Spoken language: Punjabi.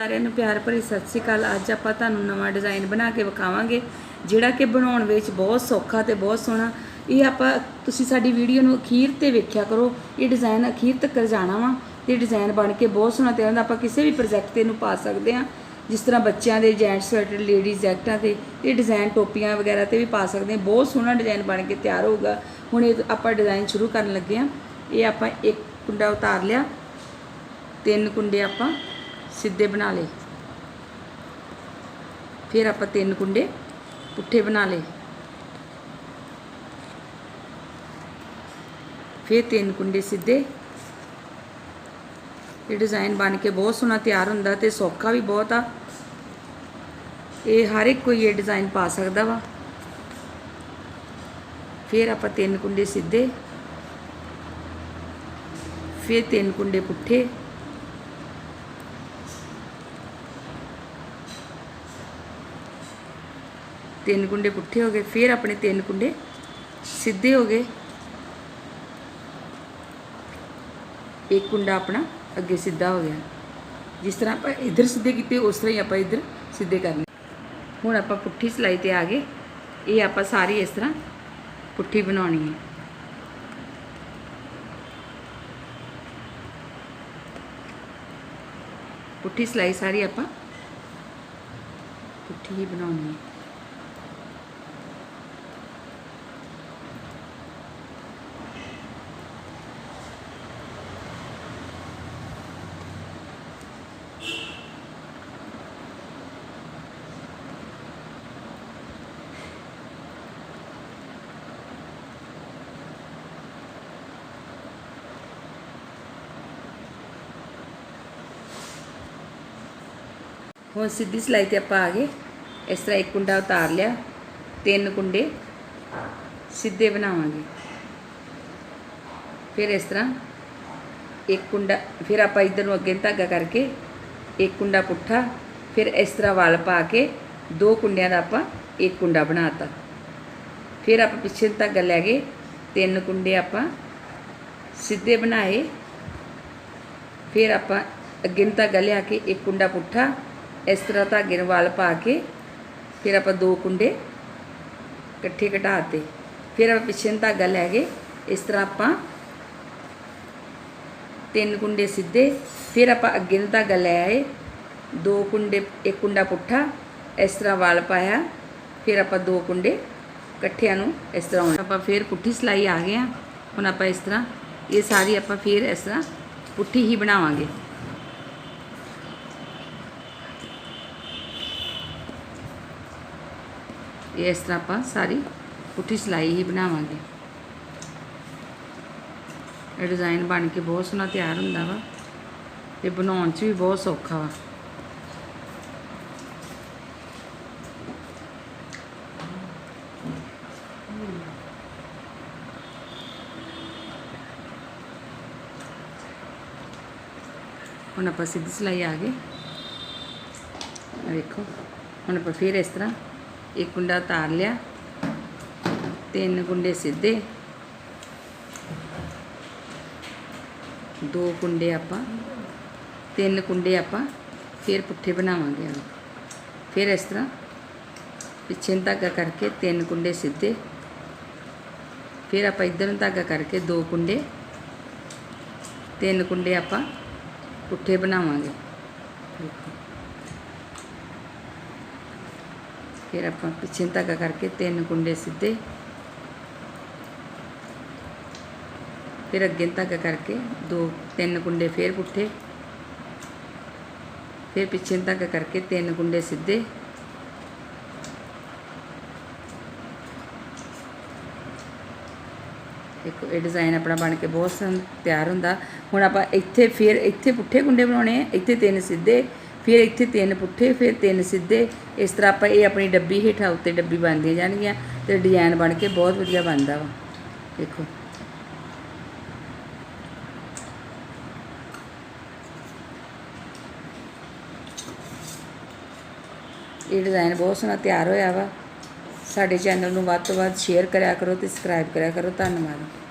ਸਾਰਿਆਂ ਨੂੰ ਪਿਆਰ ਭਰੀ ਸਤਿ ਸ਼੍ਰੀ ਅਕਾਲ। ਅੱਜ ਆਪਾਂ ਤੁਹਾਨੂੰ ਨਵਾਂ ਡਿਜ਼ਾਈਨ ਬਣਾ ਕੇ ਵਿਖਾਵਾਂਗੇ, ਜਿਹੜਾ ਕਿ ਬਣਾਉਣ ਵਿੱਚ ਬਹੁਤ ਸੌਖਾ ਤੇ ਬਹੁਤ ਸੋਹਣਾ। ਇਹ ਆਪਾਂ, ਤੁਸੀਂ ਸਾਡੀ ਵੀਡੀਓ ਨੂੰ ਅਖੀਰ ਤੇ ਵੇਖਿਆ ਕਰੋ। ਇਹ ਡਿਜ਼ਾਈਨ ਅਖੀਰ ਤੱਕ ਜਾਣਾ ਵਾ ਤੇ ਡਿਜ਼ਾਈਨ ਬਣ ਕੇ ਬਹੁਤ ਸੋਹਣਾ ਤਿਆਰ ਹੁੰਦਾ ਆਪਾਂ ਕਿਸੇ ਵੀ ਪ੍ਰੋਜੈਕਟ ਤੇ ਇਹਨੂੰ ਪਾ ਸਕਦੇ ਹਾਂ। ਜਿਸ ਤਰ੍ਹਾਂ ਬੱਚਿਆਂ ਦੇ ਜੈਂਟ ਸਵੈਟਰ ਲੇਡੀਜ਼ ਜੈਕਟਾਂ ਤੇ ਇਹ ਡਿਜ਼ਾਈਨ ਟੋਪੀਆਂ ਵਗੈਰਾ ਤੇ ਵੀ ਪਾ ਸਕਦੇ ਹਾਂ। ਬਹੁਤ ਸੋਹਣਾ ਡਿਜ਼ਾਈਨ ਬਣ ਕੇ ਤਿਆਰ ਹੋਊਗਾ। ਹੁਣ ਇਹ ਆਪਾਂ ਡਿਜ਼ਾਈਨ ਸ਼ੁਰੂ ਕਰਨ ਲੱਗੇ ਹਾਂ। ਇਹ ਆਪਾਂ ਇੱਕ ਕੁੰਡਾ ਉਤਾਰ ਲਿਆ। ਤਿੰਨ ਕੁੰਡੇ ਆਪਾਂ ਸਿੱਧੇ ਬਣਾ ਲਏ। ਫਿਰ ਆਪਾਂ ਤਿੰਨ ਕੁੰਡੇ ਪੁੱਠੇ ਬਣਾ ਲਏ। ਫਿਰ ਤਿੰਨ ਕੁੰਡੇ ਸਿੱਧੇ। ਇਹ ਡਿਜ਼ਾਈਨ ਬਣ ਕੇ ਬਹੁਤ ਸੋਹਣਾ ਤਿਆਰ ਹੁੰਦਾ ਤੇ ਸੌਖਾ ਵੀ ਬਹੁਤ ਆ। ਇਹ ਹਰ ਇੱਕ ਕੋਈ ਇਹ ਡਿਜ਼ਾਈਨ ਪਾ ਸਕਦਾ ਵਾ। ਫਿਰ ਆਪਾਂ ਤਿੰਨ ਕੁੰਡੇ ਸਿੱਧੇ। ਫਿਰ ਤਿੰਨ ਕੁੰਡੇ ਪੁੱਠੇ। ਤਿੰਨ ਕੁੰਡੇ ਪੁੱਠੇ ਹੋ ਗਏ, ਫਿਰ ਆਪਣੇ ਤਿੰਨ ਕੁੰਡੇ ਸਿੱਧੇ ਹੋ ਗਏ। ਇੱਕ ਕੁੰਡਾ ਆਪਣਾ ਅੱਗੇ ਸਿੱਧਾ ਹੋ ਗਿਆ। ਜਿਸ ਤਰ੍ਹਾਂ ਆਪਾਂ ਇੱਧਰ ਸਿੱਧੇ ਕੀਤੇ, ਉਸ ਤਰ੍ਹਾਂ ਹੀ ਆਪਾਂ ਇੱਧਰ ਸਿੱਧੇ ਕਰਨੇ। ਹੁਣ ਆਪਾਂ ਪੁੱਠੀ ਸਲਾਈ ਤੇ ਆ ਗਏ। ਇਹ ਆਪਾਂ ਸਾਰੀ ਇਸ ਤਰ੍ਹਾਂ ਪੁੱਠੀ ਬਣਾਉਣੀ ਹੈ। ਪੁੱਠੀ ਸਲਾਈ ਸਾਰੀ ਆਪਾਂ ਪੁੱਠੀ ਹੀ ਬਣਾਉਣੀ ਹੈ। ਹੁਣ ਸਿੱਧੀ ਸਲਾਈ ਤੇ ਆਪਾਂ ਆ ਗਏ। ਇਸ ਤਰ੍ਹਾਂ ਇੱਕ ਕੁੰਡਾ ਉਤਾਰ ਲਿਆ, ਤਿੰਨ ਕੁੰਡੇ ਸਿੱਧੇ ਬਣਾਵਾਂਗੇ। ਫਿਰ ਇਸ ਤਰ੍ਹਾਂ ਇੱਕ ਕੁੰਡਾ, ਫਿਰ ਆਪਾਂ ਇਧਰ ਨੂੰ ਅੱਗੇ ਧਾਗਾ ਕਰਕੇ ਇੱਕ ਕੁੰਡਾ ਪੁੱਠਾ, ਫਿਰ ਇਸ ਤਰ੍ਹਾਂ ਵਾਲ ਪਾ ਕੇ ਦੋ ਕੁੰਡਿਆਂ ਦਾ ਆਪਾਂ ਇੱਕ ਕੁੰਡਾ ਬਣਾਤਾ। ਫਿਰ ਆਪਾਂ ਪਿੱਛੇ ਧਾਗਾ ਲੈ ਗਏ, ਤਿੰਨ ਕੁੰਡੇ ਆਪਾਂ ਸਿੱਧੇ ਬਣਾਏ। ਫਿਰ ਆਪਾਂ ਅੱਗੇ ਨੂੰ ਧਾਗਾ ਲਿਆ ਕੇ ਇੱਕ ਕੁੰਡਾ ਪੁੱਠਾ ਇਸ ਤਰ੍ਹਾਂ ਧਾਗੇ ਨੂੰ ਵਾਲ ਪਾ ਕੇ ਫਿਰ ਆਪਾਂ ਦੋ ਕੁੰਡੇ ਇਕੱਠੇ ਘਟਾਤੇ ਫਿਰ ਆਪਾਂ ਪਿੱਛੇ ਨੂੰ ਧਾਗਾ ਲੈ ਗਏ ਇਸ ਤਰ੍ਹਾਂ ਆਪਾਂ ਤਿੰਨ ਕੁੰਡੇ ਸਿੱਧੇ ਫਿਰ ਆਪਾਂ ਅੱਗੇ ਨੂੰ ਧਾਗਾ ਲੈ ਆਏ, ਦੋ ਕੁੰਡੇ, ਇੱਕ ਕੁੰਡਾ ਪੁੱਠਾ, ਇਸ ਤਰ੍ਹਾਂ ਵਾਲ ਪਾਇਆ, ਫਿਰ ਆਪਾਂ ਦੋ ਕੁੰਡੇ ਇਕੱਠਿਆਂ ਨੂੰ ਇਸ ਤਰ੍ਹਾਂ ਆਪਾਂ ਫਿਰ ਪੁੱਠੀ ਸਲਾਈ ਆ ਗਏ ਆ ਹੁਣ ਆਪਾਂ ਇਸ ਤਰ੍ਹਾਂ ਇਹ ਸਾਰੀ ਆਪਾਂ ਫਿਰ ਇਸ ਤਰ੍ਹਾਂ ਪੁੱਠੀ ਹੀ ਬਣਾਵਾਂਗੇ। ਇਹ ਇਸ ਤਰ੍ਹਾਂ ਆਪਾਂ ਸਾਰੀ ਪੁੱਠੀ ਸਲਾਈ ਹੀ ਬਣਾਵਾਂਗੇ। ਇਹ ਡਿਜ਼ਾਈਨ ਬਣ ਕੇ ਬਹੁਤ ਸੋਹਣਾ ਤਿਆਰ ਹੁੰਦਾ ਵਾ ਤੇ ਬਣਾਉਣ 'ਚ ਵੀ ਬਹੁਤ ਸੌਖਾ ਵਾ। ਹੁਣ ਆਪਾਂ ਸਿੱਧੀ ਸਲਾਈ ਆ ਗਏ ਵੇਖੋ, ਹੁਣ ਆਪਾਂ ਫਿਰ ਇਸ ਤਰ੍ਹਾਂ ਇੱਕ ਕੁੰਡਾ ਉਤਾਰ ਲਿਆ, ਤਿੰਨ ਕੁੰਡੇ ਸਿੱਧੇ, ਦੋ ਕੁੰਡੇ ਆਪਾਂ, ਤਿੰਨ ਕੁੰਡੇ ਆਪਾਂ ਫਿਰ ਪੁੱਠੇ ਬਣਾਵਾਂਗੇ ਉਹਨੂੰ ਫਿਰ ਇਸ ਤਰ੍ਹਾਂ ਪਿੱਛੇ ਨੂੰ ਧਾਗਾ ਕਰਕੇ ਤਿੰਨ ਕੁੰਡੇ ਸਿੱਧੇ, ਫਿਰ ਆਪਾਂ ਇੱਧਰ ਨੂੰ ਧਾਗਾ ਕਰਕੇ ਦੋ ਕੁੰਡੇ, ਤਿੰਨ ਕੁੰਡੇ ਆਪਾਂ ਪੁੱਠੇ ਬਣਾਵਾਂਗੇ। ਦੇਖੋ ਫਿਰ ਆਪਾਂ ਪਿੱਛੇ ਨੂੰ ਧਾਗਾ ਕਰਕੇ ਤਿੰਨ ਕੁੰਡੇ ਸਿੱਧੇ। ਫਿਰ ਅੱਗੇ ਨੂੰ ਧਾਗਾ ਕਰਕੇ ਦੋ, ਤਿੰਨ ਕੁੰਡੇ ਫੇਰ ਪੁੱਠੇ। ਫਿਰ ਪਿੱਛੇ ਨੂੰ ਧਾਗਾ ਕਰਕੇ ਤਿੰਨ ਕੁੰਡੇ ਸਿੱਧੇ। ਦੇਖੋ, ਇਹ ਡਿਜ਼ਾਈਨ ਆਪਣਾ ਬਣ ਕੇ ਬਹੁਤ ਤਿਆਰ ਹੁੰਦਾ। ਹੁਣ ਆਪਾਂ ਇੱਥੇ ਫਿਰ, ਇੱਥੇ ਪੁੱਠੇ ਕੁੰਡੇ ਬਣਾਉਣੇ ਆ, ਇੱਥੇ ਤਿੰਨ ਸਿੱਧੇ। ਫਿਰ ਇੱਥੇ ਤਿੰਨ ਪੁੱਠੇ, ਫਿਰ ਤਿੰਨ ਸਿੱਧੇ। ਇਸ ਤਰ੍ਹਾਂ ਆਪਾਂ ਇਹ ਆਪਣੀ ਡੱਬੀ ਹੇਠਾਂ ਉੱਤੇ ਡੱਬੀ ਬਣਦੀਆਂ ਜਾਣਗੀਆਂ ਤੇ ਡਿਜ਼ਾਈਨ ਬਣ ਕੇ ਬਹੁਤ ਵਧੀਆ ਬਣਦਾ ਵਾ। ਦੇਖੋ। ਇਹ ਡਿਜ਼ਾਈਨ ਬਹੁਤ ਸੋਹਣਾ ਤਿਆਰ ਹੋਇਆ ਵਾ। ਸਾਡੇ ਚੈਨਲ ਨੂੰ ਵੱਧ ਤੋਂ ਵੱਧ ਸ਼ੇਅਰ ਕਰਿਆ ਕਰੋ ਤੇ ਸਬਸਕ੍ਰਾਈਬ ਕਰਿਆ ਕਰੋ। ਧੰਨਵਾਦ।